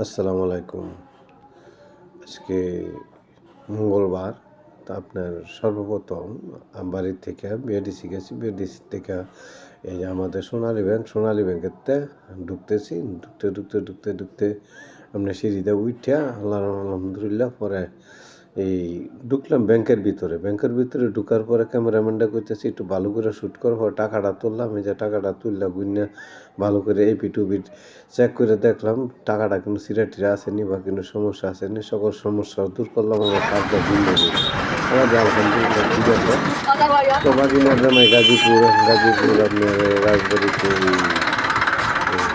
আসসালামু আলাইকুম। আজকে মঙ্গলবার, তা আপনার সর্বপ্রথম বাড়ির থেকে বিএডিসি গেছি। বিএডিসি থেকে এই যে আমাদের সোনালী ব্যাংক, সোনালী ব্যাংকের তে ঢুকতেছি। ঢুকতে ঢুকতে ঢুকতে ঢুকতে আপনার সিঁড়িতে উঠে আল্লাহ আলহামদুলিল্লাহ পরে এই ঢুকলাম ব্যাংকের ভিতরে। ব্যাংকের ভিতরে ঢুকার পরে ক্যামেরাম্যানটা করতেছি একটু ভালো করে শ্যুট করো পরে টাকাটা তুললাম। এই যে টাকাটা তুললাম গুইনা ভালো করে এপি টুপি চেক করে দেখলাম, টাকাটা কিন্তু সিরা টিরা আসেনি বা কিন্তু সমস্যা আসেনি, সকল সমস্যা দূর করলাম, আমার কাজটা ভিন্ন আমাদের আলহামদুলিল্লাহ ঠিক আছে। তো জামাই গাজীপুর গাজীপুর আপনার রাজবাড়িতে এই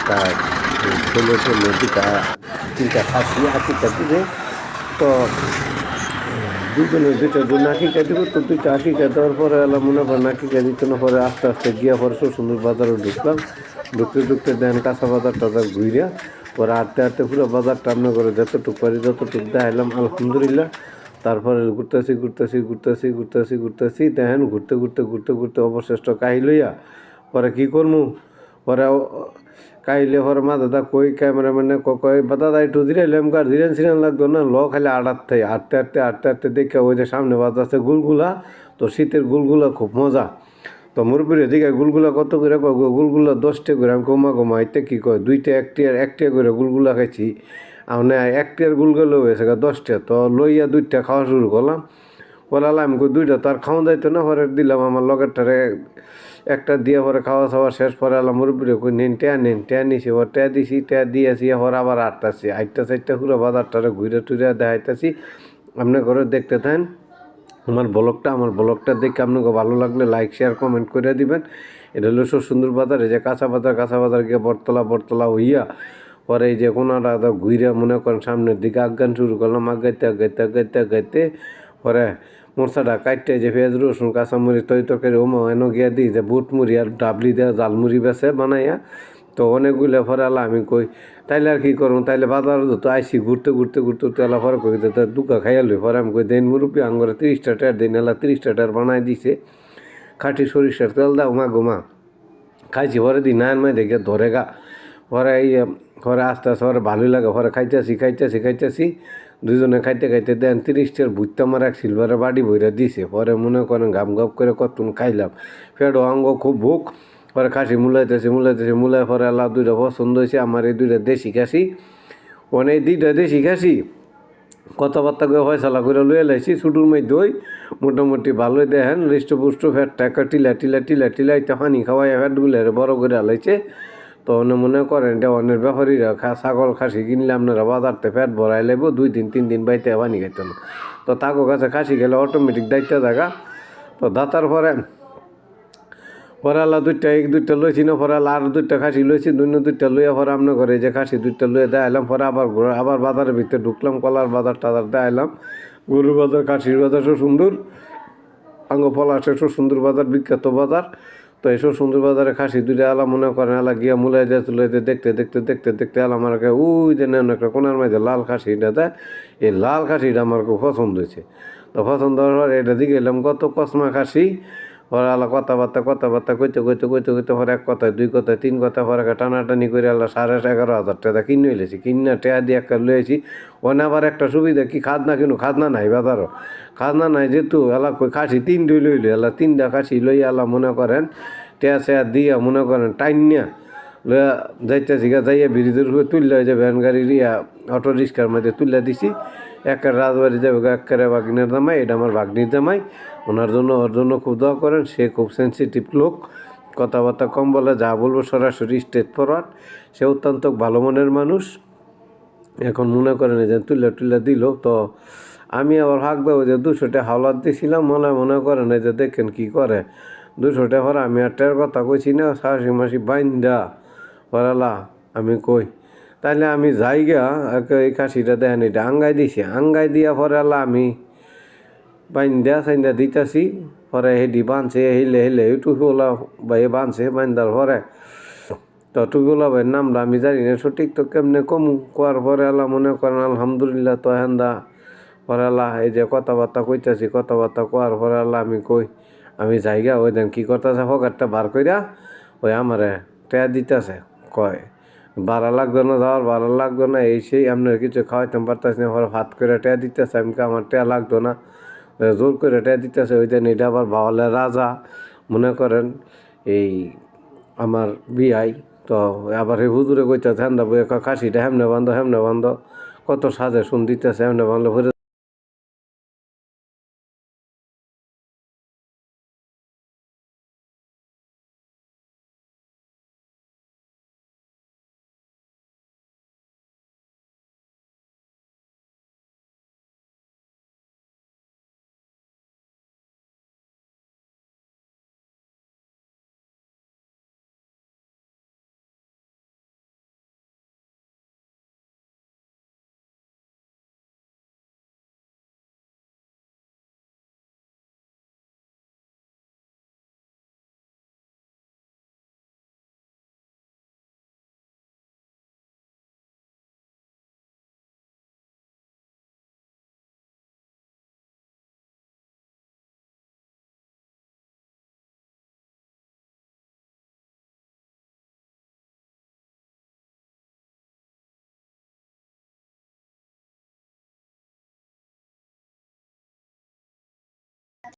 তার ছেলে ছেলে তিনটা খাসি আকিটা দিবে। তো দুজনে দুইটা দুই নাকিকা দিব তো দুইটা আকিকা দেওয়ার পরে এলাম মনে হয় নাকিকা দিত না, পরে আস্তে আস্তে গিয়া পরে সুন্দর বাজারে ঢুকলাম। ঢুকতে ঢুকতে দেন কাঁচা বাজার টাজার ঘুরিয়া, পরে আটতে আটতে পুরো বাজারটা আমরা করে যতটুক পারি যতটুক দেখাইলাম, আলহামদুলিল্লাহ। তারপরে ঘুরতেছি ঘুরতেছি ঘুরতেছি ঘুরতেছি ঘুরতেছি, দেখেন ঘুরতে ঘুরতে ঘুরতে ঘুরতে অবশিষ্ট কাহি লইয়া পরে কী করব পরে কাইলে পরে মা দাদা কই ক্যামেরাম্যানে কই বা দাদা একটু ধীরে এলাম কার ধীরে সিরেন লাগতো না, ল খালি আড়াতে আটতে আটতে আটতে আটতে দেখে ওই যে সামনে বাজাচ্ছে গুলগুলা, তো শীতের গুলগুলা খুব মজা। তো মুরব্বীর এদিকে গুলগুলা কত করে কয় গুলগুলা দশটা করে আমি কমা কমা এতে কী কয়, দুইটা একটিয়ার একটিয়া করে গুলগুলা খাইছি। মানে একটিয়ার গুলগুলো হয়েছে দশটা, তো লইয়া দুইটা খাওয়া শুরু করলাম। বলালাম কই দুইটা তো আর খাওয়া যাইতো না পরে দিলাম আমার লগেরটারে একটা দিয়ে পরে খাওয়া খাওয়া শেষ পরে আলাম মুরব্বীরে কই, নেন, ট্যা নেন, ট্যা নিছি, ওর ট্যা দিছি, ট্যা দিয়েছি পরে আবার আটটাছি আটটা চারটা পুরো বাজারটারে ঘুরে টুরে দেখাইতেছি। আপনি ঘরে দেখতে থাকেন, আমার ব্লগটা আমার ব্লগটা দেখে আপনাকে ভালো লাগলে লাইক শেয়ার কমেন্ট করে দিবেন। এটা হলো সুন্দর বাজার, এই যে কাঁচা বাজার কাঁচা বাজার গিয়ে বটতলা বটতলা হইয়া পরে এই যে কোনাটা ঘুরে মনে করেন সামনের দিকে আজ্ঞান শুরু করলাম, আগাইতে আগাইতে আগাইতে আগাইতে, পরে মোরসাটা কাটতে যে পেঁয়াজ রসুন কাঁচামরিচ তৈ তরকারি ওমা এন গিয়া দিই যে বুট মুড়ি আর ডাবলি দেওয়া জালমুড়ি বেছে বানাইয়া তো অনেকগুলো পরে আলা আমি কই, তাইলে আর কি করব তাইলে বাজার তো আইসি ঘুরতে ঘুরতে ঘুরতে ঘুরতে এলা পরে কই তো দুকা খাইয়ালি পরে আমি কই, দেন মুরব্বী আঙ্গরে তিরিশটা টায়ার দিন এলা তিরিশটা টায়ার বানাই দিছে। খাঁটি সরিষার তেল দাও, মা গোমা খাইছি পরে দিন নায়ন মাই দেখে ধরে গা পরে পরে আস্তে আস্তে পরে ভালোই লাগে পরে খাইতেছি খাইতেছি খাইতেছি দুজনে খাইতে খাইতে দেন, তিরিশটার ভুত্তা আমার এক সিলভারের বাড়ি বইরা দিছে। পরে মনে করেন গাম গাপ করে কতক্ষণ খাইলাম। ফেরো অঙ্গ খুব ভুক পরে খাসি মুলাইতেছে মুলাইতেছে মুলাই পরে আল্লাহ দুইটা পছন্দ হয়েছে, আমার এই দুইটা দেশি খাসি। অনেক দুইটা দেশি খাসি, কথাবার্তা করে ফয়সালা করে লুয়ে লাইছি, ছুটুর মধ্যে ওই মোটামুটি ভালোই দেখেন হৃষ্টপুষ্ট ফ্যাট টাকা টিলা টিলা টিলা টিলাইতে পানি খাওয়াই ফ্যাটগুলো বড় করে আলাইছে তো অন্য মনে করেন এটা অন্যের ব্যাপারীরা খা ছাগল খাসি কিনলে আপনারা বাজারতে ফ্যাট ভরাই লাগব দুই দিন, তিন দিন বাইতে পানি খাইতে না তো তাকো কাছে খাসি গেলে অটোমেটিক দায়িত্ব থাকা তো দাতার পরে আল্লাহ দুইটা, এক দুইটা লইছি না আল্লাহ আর দুইটা খাসি লইছি দুই দুইটা লইয়া পরে আপনার ঘরে যে খাসি দুইটা লইয়া দেখাইলাম পরে আবার ঘুরে আবার বাজারের ভিতরে ঢুকলাম, কলার বাজার টাজার দেখাইলাম গরুর বাজার, খাসির বাজার সুন্দর। আঙ্গ সব সুন্দর বাজার, বিখ্যাত বাজার। তো এইসব সুন্দর বাজারে খাসি দুইটা আলা মনে করেন, আলা গিয়া মুলাই দিয়ে তুলে দিয়ে দেখতে দেখতে দেখতে দেখতে আলা আমার ওই যে নেন একটা কোনার মাঝে লাল খাসিটা দেয় এই লাল খাসিটা আমার খুব পছন্দ হয়েছে। তো পছন্দ হওয়ার এটা দিকে এলাম, কত কসমা খাসি? পরে আল্লাহ কথাবার্তা কথাবার্তা কইতে কইতে কইতে কইতে পরে এক কথায়, দুই কথায়, তিন কথা পরে টানাটানি করে আল্লাহ সাড়ে এগারো হাজার টাকা কিনে এলেছি কিনা টেয়া দিয়ে একটা লয়েছি ওনে আবার একটা সুবিধা কি, খাজনা কিনু? খাজনা নাই বাজারও। খাজনা নাই যেহেতু, এলা কই খাসি তিনটে লইলো, এলা তিনটা খাসি লই আল্লাহ মনে করেন, টেয়া চেয়া দিয়া মনে করেন টাইনিয়া লইয়া যাইতেছি গা, যাইয়া ব্রিজের উপরে তুললে যে ভ্যান গাড়ির ইয়া অটো রিক্সার মধ্যে তুলে দিছি। একের রাজবাড়ি যাবে একের বাগনির জামাই, এটা আমার বাগনির জামাই। ওনার জন্য, ওর জন্য খুব দোয়া করেন, সে খুব সেন্সিটিভ লোক। কথাবার্তা কম বলে যা বলব সরাসরি স্টেট ফরওয়ার্ড সে অত্যন্ত ভালো মনের মানুষ। এখন মনে করেন যে তুলে তুলে দিল, তো আমি আবার ভাগ দেবো যে দুশোটা হাওলাত দিয়েছিলাম মনে মনে করেন যে দেখেন কি করে। দুশোটা পর আমি আর টের কথা কইছি না শাশি মাসি বাইন্দা পরালা আমি কই, তাইলে আমি যাই গা একে এই খাসিটা দেখেন, এটা আঙ্গাই দিছি। আঙ্গাই দিয়া পরালা আমি বাইন্দা সাইন্দা দিতাছি, পরে হেডি বানছে, হেলে হেলে টুকুলা ভাই বানছে, বাইন্দার পরে ততগুলাবের নামটা আমি জানি না, সঠিক তো কেমনে কম? কোয়ার পরে আল্লাহ মনে করেন, আলহামদুলিল্লাহ, তো হেন্দা। পরে আল্লাহ এই যে কথাবার্তা কইতাছি, কথাবার্তা কোয়ার পরে আল্লাহ আমি কই, আমি জায়গা ওই দেন কী করতেছে একটা বার কইরা ওই আমারে টেয়া দিতেছে। কয় বারা লাগবে না যাওয়ার বারা লাগবে না, এই সেই আপনার কিছু খাওয়াইতাম পারতাছি না। ওরা ভাত করে টেয়া দিতেছে, আমি আমার টেয়া লাগতো না। জোর করে টেয়া দিতেছে, ওই দেন এটা আবার বাওয়ালের রাজা। মনে করেন এই আমার বিআই তো আবার সেই হুজুরে কইতে ঠান্ডা বইয়ে কাশিটা হেমনে বান্ধ হেমনে বান্ধ, কত সাজে শুন দিতেছে, হেমনে বান্ধলে